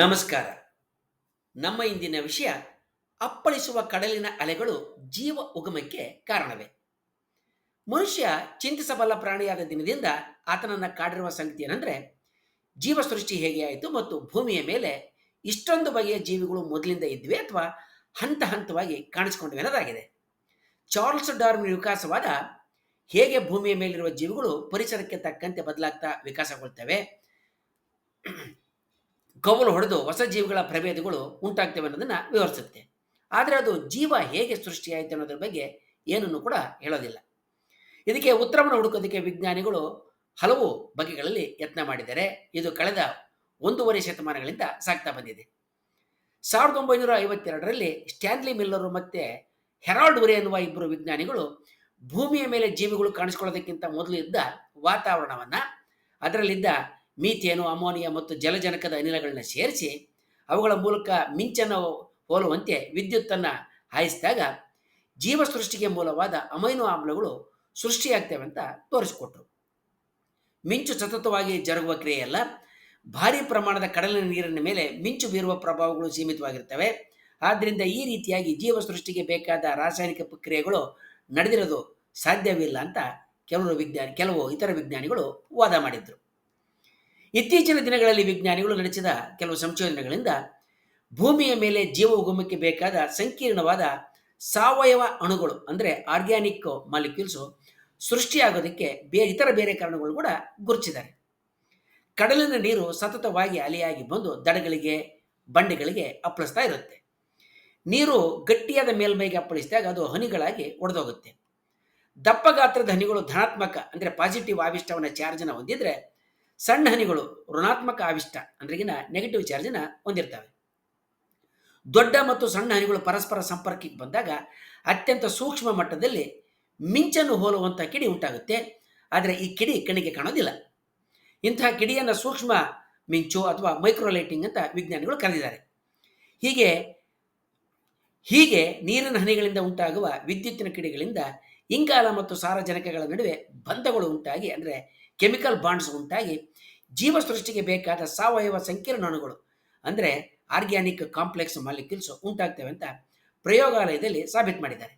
ನಮಸ್ಕಾರ. ನಮ್ಮ ಇಂದಿನ ವಿಷಯ ಅಪ್ಪಳಿಸುವ ಕಡಲಿನ ಅಲೆಗಳು ಜೀವ ಉಗಮಕ್ಕೆ ಕಾರಣವೇ. ಮನುಷ್ಯ ಚಿಂತಿಸಬಲ್ಲ ಪ್ರಾಣಿಯಾದ ದಿನದಿಂದ ಆತನನ್ನು ಕಾಡಿರುವ ಸಂಗತಿ ಏನಂದ್ರೆ, ಜೀವ ಸೃಷ್ಟಿ ಹೇಗೆ ಆಯಿತು ಮತ್ತು ಭೂಮಿಯ ಮೇಲೆ ಇಷ್ಟೊಂದು ಬಗೆಯ ಜೀವಿಗಳು ಮೊದಲಿಂದ ಇದ್ವಿ ಅಥವಾ ಹಂತ ಹಂತವಾಗಿ ಕಾಣಿಸಿಕೊಂಡಿವೆ ಅನ್ನೋದಾಗಿದೆ. ಚಾರ್ಲ್ಸ್ ಡಾರ್ವಿನ್ ವಿಕಾಸವಾದ ಹೇಗೆ ಭೂಮಿಯ ಮೇಲಿರುವ ಜೀವಿಗಳು ಪರಿಸರಕ್ಕೆ ತಕ್ಕಂತೆ ಬದಲಾಗ್ತಾ ವಿಕಾಸಗೊಳ್ತವೆ ಕವಲು ಹೊಡೆದು ಹೊಸ ಜೀವಿಗಳ ಪ್ರಭೇದಗಳು ಉಂಟಾಗ್ತವೆ ಅನ್ನೋದನ್ನು ವಿವರಿಸುತ್ತೆ. ಆದರೆ ಅದು ಜೀವ ಹೇಗೆ ಸೃಷ್ಟಿಯಾಯಿತು ಅನ್ನೋದ್ರ ಬಗ್ಗೆ ಏನನ್ನು ಕೂಡ ಹೇಳೋದಿಲ್ಲ. ಇದಕ್ಕೆ ಉತ್ತರವನ್ನು ಹುಡುಕೋದಕ್ಕೆ ವಿಜ್ಞಾನಿಗಳು ಹಲವು ಬಗೆಗಳಲ್ಲಿ ಯತ್ನ ಮಾಡಿದ್ದಾರೆ. ಇದು ಕಳೆದ ಒಂದೂವರೆ ಶತಮಾನಗಳಿಂದ ಸಾಗ್ತಾ ಬಂದಿದೆ. ಸಾವಿರದ ಒಂಬೈನೂರ ಐವತ್ತೆರಡರಲ್ಲಿ ಸ್ಟ್ಯಾನ್ಲಿ ಮಿಲ್ಲರು ಮತ್ತೆ ಹೆರಾಲ್ಡ್ ಉರೆ ಎನ್ನುವ ಇಬ್ಬರು ವಿಜ್ಞಾನಿಗಳು ಭೂಮಿಯ ಮೇಲೆ ಜೀವಿಗಳು ಕಾಣಿಸ್ಕೊಳ್ಳೋದಕ್ಕಿಂತ ಮೊದಲು ಇದ್ದ ವಾತಾವರಣವನ್ನ, ಅದರಲ್ಲಿದ್ದ ಮೀಥೇನು, ಅಮೋನಿಯಾ ಮತ್ತು ಜಲಜನಕದ ಅನಿಲಗಳನ್ನು ಸೇರಿಸಿ ಅವುಗಳ ಮೂಲಕ ಮಿಂಚನ್ನು ಹೋಲುವಂತೆ ವಿದ್ಯುತ್ತನ್ನು ಹಾಯಿಸಿದಾಗ ಜೀವ ಸೃಷ್ಟಿಗೆ ಮೂಲವಾದ ಅಮೈನೋ ಆಮ್ಲಗಳು ಸೃಷ್ಟಿಯಾಗ್ತವೆ ಅಂತ ತೋರಿಸಿಕೊಟ್ರು. ಮಿಂಚು ಸತತವಾಗಿ ಜರುಗುವ ಕ್ರಿಯೆಯಲ್ಲ, ಭಾರಿ ಪ್ರಮಾಣದ ಕಡಲಿನ ನೀರಿನ ಮೇಲೆ ಮಿಂಚು ಬೀರುವ ಪ್ರಭಾವಗಳು ಸೀಮಿತವಾಗಿರ್ತವೆ. ಆದ್ದರಿಂದ ಈ ರೀತಿಯಾಗಿ ಜೀವ ಸೃಷ್ಟಿಗೆ ಬೇಕಾದ ರಾಸಾಯನಿಕ ಪ್ರಕ್ರಿಯೆಗಳು ನಡೆದಿರೋದು ಸಾಧ್ಯವಿಲ್ಲ ಅಂತ ಕೆಲವರು ವಿಜ್ಞಾನಿ, ಕೆಲವು ಇತರ ವಿಜ್ಞಾನಿಗಳು ವಾದ ಮಾಡಿದ್ರು. ಇತ್ತೀಚಿನ ದಿನಗಳಲ್ಲಿ ವಿಜ್ಞಾನಿಗಳು ನಡೆಸಿದ ಕೆಲವು ಸಂಶೋಧನೆಗಳಿಂದ ಭೂಮಿಯ ಮೇಲೆ ಜೀವ ಉಗಮಕ್ಕೆ ಬೇಕಾದ ಸಂಕೀರ್ಣವಾದ ಸಾವಯವ ಅಣುಗಳು, ಅಂದರೆ ಆರ್ಗ್ಯಾನಿಕ್ ಮಾಲಿಕ್ಯೂಲ್ಸು ಸೃಷ್ಟಿಯಾಗೋದಕ್ಕೆ ಬೇ, ಇತರ ಬೇರೆ ಕಾರಣಗಳು ಕೂಡ ಗುರುತಿಸಿದ್ದಾರೆ. ಕಡಲಿನ ನೀರು ಸತತವಾಗಿ ಅಲೆಯಾಗಿ ಬಂದು ದಡಗಳಿಗೆ, ಬಂಡೆಗಳಿಗೆ ಅಪ್ಪಳಿಸ್ತಾ ಇರುತ್ತೆ. ನೀರು ಗಟ್ಟಿಯಾದ ಮೇಲ್ಮೈಗೆ ಅಪ್ಪಳಿಸಿದಾಗ ಅದು ಹನಿಗಳಾಗಿ ಒಡೆದೋಗುತ್ತೆ. ದಪ್ಪ ಗಾತ್ರದ ಹನಿಗಳು ಧನಾತ್ಮಕ, ಅಂದರೆ ಪಾಸಿಟಿವ್ ಆವಿಷ್ಟವನ್ನ ಚಾರ್ಜನ್ನು ಹೊಂದಿದ್ರೆ ಸಣ್ಣ ಹನಿಗಳು ಋಣಾತ್ಮಕ ಆವಿಷ್ಟ ಅಂದ್ರೆಗಿನ ನೆಗೆಟಿವ್ ಚಾರ್ಜನ್ನ ಹೊಂದಿರ್ತವೆ. ದೊಡ್ಡ ಮತ್ತು ಸಣ್ಣ ಹನಿಗಳು ಪರಸ್ಪರ ಸಂಪರ್ಕಕ್ಕೆ ಬಂದಾಗ ಅತ್ಯಂತ ಸೂಕ್ಷ್ಮ ಮಟ್ಟದಲ್ಲಿ ಮಿಂಚನ್ನು ಹೋಲುವಂಥ ಕಿಡಿ ಉಂಟಾಗುತ್ತೆ. ಆದರೆ ಈ ಕಿಡಿ ಕಣ್ಣಿಗೆ ಕಾಣೋದಿಲ್ಲ. ಇಂತಹ ಕಿಡಿಯನ್ನು ಸೂಕ್ಷ್ಮ ಮಿಂಚು ಅಥವಾ ಮೈಕ್ರೋಲೈಟಿಂಗ್ ಅಂತ ವಿಜ್ಞಾನಿಗಳು ಕರೆದಿದ್ದಾರೆ. ಹೀಗೆ ಹೀಗೆ ನೀರಿನ ಹನಿಗಳಿಂದ ಉಂಟಾಗುವ ವಿದ್ಯುತ್ತಿನ ಕಿಡಿಗಳಿಂದ ಇಂಗಾಲ ಮತ್ತು ಸಾರಜನಕಗಳ ನಡುವೆ ಬಂಧಗಳು ಉಂಟಾಗಿ ಅಂದರೆ ಕೆಮಿಕಲ್ ಬಾಂಡ್ಸ್ ಉಂಟಾಗಿ ಜೀವ ಸೃಷ್ಟಿಗೆ ಬೇಕಾದ ಸಾವಯವ ಸಂಕೀರ್ಣ ಅಣುಗಳು ಅಂದರೆ ಆರ್ಗ್ಯಾನಿಕ್ ಕಾಂಪ್ಲೆಕ್ಸ್ ಮಾಲಿಕ್ಯೂಲ್ಸ್ ಉಂಟಾಗ್ತವೆ ಅಂತ ಪ್ರಯೋಗಾಲಯದಲ್ಲಿ ಸಾಬೀತು ಮಾಡಿದ್ದಾರೆ.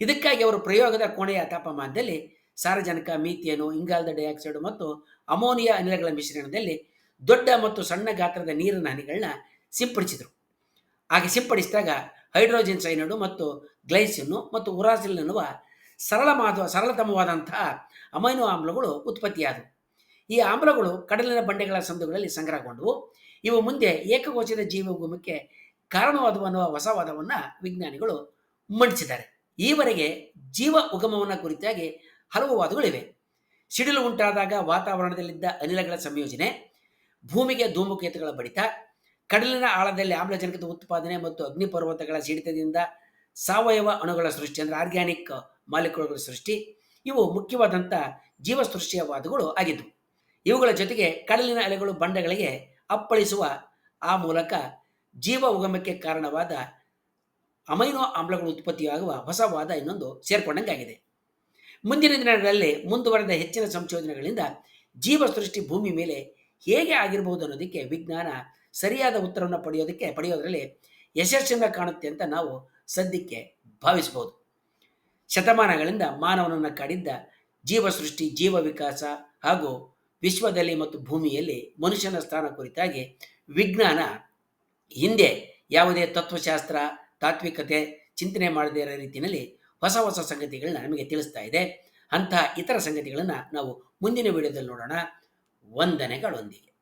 ಇದಕ್ಕಾಗಿ ಅವರು ಪ್ರಯೋಗದ ಕೋಣೆಯ ತಾಪಮಾನದಲ್ಲಿ ಸಾರಜನಕ, ಮೀಥೇನು, ಇಂಗಾಲದ ಡೈಆಕ್ಸೈಡ್ ಮತ್ತು ಅಮೋನಿಯಾ ಅನಿಲಗಳ ಮಿಶ್ರಣದಲ್ಲಿ ದೊಡ್ಡ ಮತ್ತು ಸಣ್ಣ ಗಾತ್ರದ ನೀರಿನ ಹನಿಗಳನ್ನ ಸಿಂಪಡಿಸಿದರು. ಹಾಗೆ ಸಿಂಪಡಿಸಿದಾಗ ಹೈಡ್ರೋಜನ್ ಸೈನೈಡು ಮತ್ತು ಗ್ಲೈಸಿನ್ನು ಮತ್ತು ಉರಾಸಿಲ್ ಎನ್ನುವ ಸರಳವಾದ ಸರಳತಮವಾದಂತಹ ಅಮೈನೋ ಆಮ್ಲಗಳು ಉತ್ಪತ್ತಿಯಾದವು. ಈ ಆಮ್ಲಗಳು ಕಡಲಿನ ಬಂಡೆಗಳ ಸಂದುಗಳಲ್ಲಿ ಸಂಗ್ರಹಗೊಂಡವು. ಇವು ಮುಂದೆ ಏಕಕೋಶದ ಜೀವ ಉಗಮಕ್ಕೆ ಕಾರಣವಾದವು ಅನ್ನುವ ಹೊಸ ವಾದವನ್ನು ವಿಜ್ಞಾನಿಗಳು ಮಂಡಿಸಿದ್ದಾರೆ. ಈವರೆಗೆ ಜೀವ ಉಗಮವನ್ನು ಕುರಿತಾಗಿ ಹಲವು ವಾದಗಳಿವೆ. ಸಿಡಿಲು ಉಂಟಾದಾಗ ವಾತಾವರಣದಲ್ಲಿದ್ದ ಅನಿಲಗಳ ಸಂಯೋಜನೆ, ಭೂಮಿಗೆ ಧೂಮಕೇತುಗಳ ಬಡಿತ, ಕಡಲಿನ ಆಳದಲ್ಲಿ ಆಮ್ಲಜನಕದ ಉತ್ಪಾದನೆ ಮತ್ತು ಅಗ್ನಿಪರ್ವತಗಳ ಸಿಡಿತದಿಂದ ಸಾವಯವ ಅಣುಗಳ ಸೃಷ್ಟಿ ಅಂದರೆ ಆರ್ಗ್ಯಾನಿಕ್ ಮಾಲಿಕ್ಯೂಲ್ಗಳ ಸೃಷ್ಟಿ, ಇವು ಮುಖ್ಯವಾದಂಥ ಜೀವ ಸೃಷ್ಟಿಯ ವಾದಗಳು ಆಗಿದ್ದವು ಇವುಗಳ ಜೊತೆಗೆ ಕಡಲಿನ ಅಲೆಗಳು ಬಂಡೆಗಳಿಗೆ ಅಪ್ಪಳಿಸುವ ಆ ಮೂಲಕ ಜೀವ ಉಗಮಕ್ಕೆ ಕಾರಣವಾದ ಅಮೈನೋ ಆಮ್ಲಗಳು ಉತ್ಪತ್ತಿಯಾಗುವ ಹೊಸ ವಾದ ಇನ್ನೊಂದು ಸೇರ್ಕೊಂಡಂಗಾಗಿದೆ. ಮುಂದಿನ ದಿನಗಳಲ್ಲಿ ಮುಂದುವರೆದ ಹೆಚ್ಚಿನ ಸಂಶೋಧನೆಗಳಿಂದ ಜೀವ ಸೃಷ್ಟಿ ಭೂಮಿ ಮೇಲೆ ಹೇಗೆ ಆಗಿರಬಹುದು ಅನ್ನೋದಕ್ಕೆ ವಿಜ್ಞಾನ ಸರಿಯಾದ ಉತ್ತರವನ್ನು ಪಡೆಯೋದಕ್ಕೆ, ಪಡೆಯೋದರಲ್ಲಿ ಯಶಸ್ಸಿನ ಕಾಣುತ್ತೆ ಅಂತ ನಾವು ಸದ್ಯಕ್ಕೆ ಭಾವಿಸಬಹುದು ಶತಮಾನಗಳಿಂದ ಮಾನವನನ್ನು ಕಾಡಿದ್ದ ಜೀವ ಸೃಷ್ಟಿ ಜೀವ ವಿಕಾಸ ಹಾಗೂ ವಿಶ್ವದಲ್ಲಿ ಮತ್ತು ಭೂಮಿಯಲ್ಲಿ ಮನುಷ್ಯನ ಸ್ಥಾನ ಕುರಿತಾಗಿ ವಿಜ್ಞಾನ ಹಿಂದೆ ಯಾವುದೇ ತತ್ವಶಾಸ್ತ್ರ, ತಾತ್ವಿಕತೆ ಚಿಂತನೆ ಮಾಡದೇ ಇರೋ ರೀತಿಯಲ್ಲಿ ಹೊಸ ಹೊಸ ಸಂಗತಿಗಳನ್ನ ನಮಗೆ ತಿಳಿಸ್ತಾ ಇದೆ. ಅಂತಹ ಇತರ ಸಂಗತಿಗಳನ್ನು ನಾವು ಮುಂದಿನ ವಿಡಿಯೋದಲ್ಲಿ ನೋಡೋಣ. ವಂದನೆಗಳೊಂದಿಗೆ.